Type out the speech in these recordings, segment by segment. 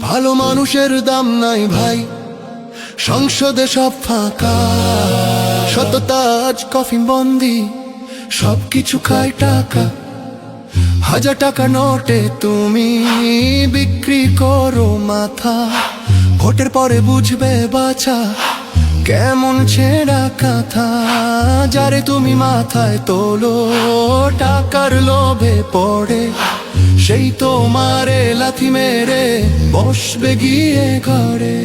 ভালো মানুষের দাম নাই ভাই। সংসদে সব ফাঁকা। সততা আজ কফিন বন্দি। সব কিছু খায় টাকা। হাজার টাকা নোটে তুমি বিক্রি করো মাথা। ভোটের পরে বুঝবে বাছা। কেমন ছেঁড়া কাঁথা, যারে তুমি মাথায় তোলো, টাকার লোভে পড়ে, সেই তোমারে লাথি মেরে, বসবে গিয়ে ঘরে।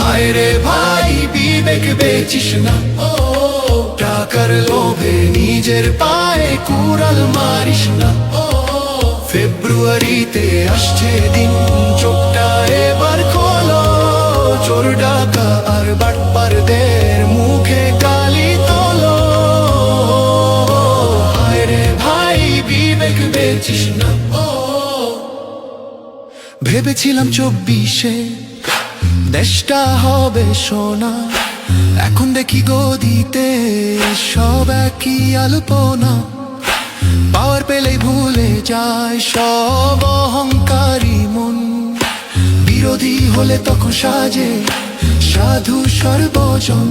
হায় রে ভাই, বিবেক বেচিস না। টাকার লোভে নিজের পায়ে কুড়াল মারিস না। ফেব্রুয়ারিতে আসছে দিন চোখটা ভেবেছিলাম চব্বিশে দেশটা হবে সোনা। এখন দেখি গদিতে সব একই আলপনা। পাওয়ার পেলেই ভুলে যায় সব অহংকারী মন। বিরোধী হলে তখন সাজে সাধু সর্বজন।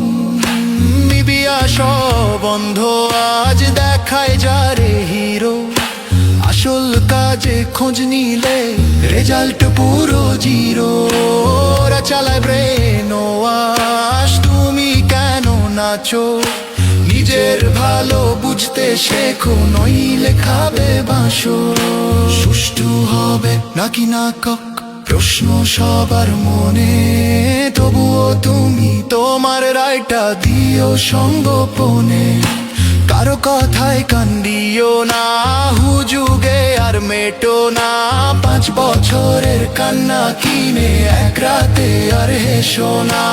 নিবিয়া সব বন্ধ আজ দেখায় যারে হিরো। আসল কাজে খোঁজ নিলে, রেজাল্ট পুরো জিরো। ওরা চালায় ব্রেন ওয়াশ তুমি কেন নাচো? নিজের ভালো বুঝতে শেখো, নইলে খাবে বাসো সুষ্ঠু হবে নাকি না কক প্রশ্ন সবার মনে। তবুও তুমি তোমার রায়টা দিও সঙ্গোপনে। কারও কথায় কান্দিও না, হুজুগে আর মেটো না। পাঁচ বছরের কান্না কিনে এক রাতে আর হেসো না।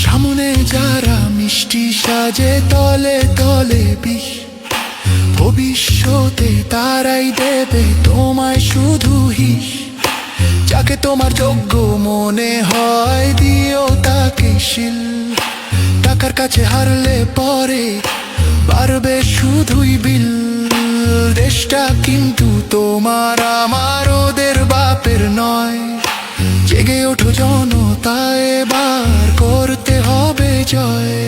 সামনে যারা মিষ্টি সাজে, তলে তলে বিষ ভবিষ্যতে তারাই দেবে তোমায় শুধু হিস। যাকে তোমার যোগ্য মনে হয় দিও তাকে শিল। টাকার কাছে হারলে পরে পারবে শুধুই বিল। দেশটা কিন্তু তোমার, আমার ওদের বাপের নয়। জেগে ওঠো জনতা, এবার করতে হবে জয়।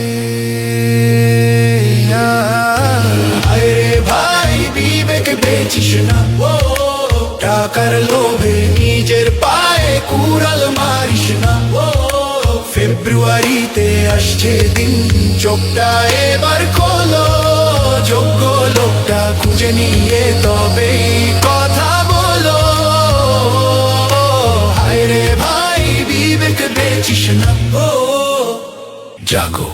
না ও টাকার লোভে নিজের পায়ে কুড়াল মারিস না ও ফেব্রুয়ারিতে আসছে দিন চোখটা এবার খোলো যোগ্য লোকটা খুঁজে নিয়ে তবেই কথা বলো হায় রে ভাই বিবেক বেচিস না ও জাগো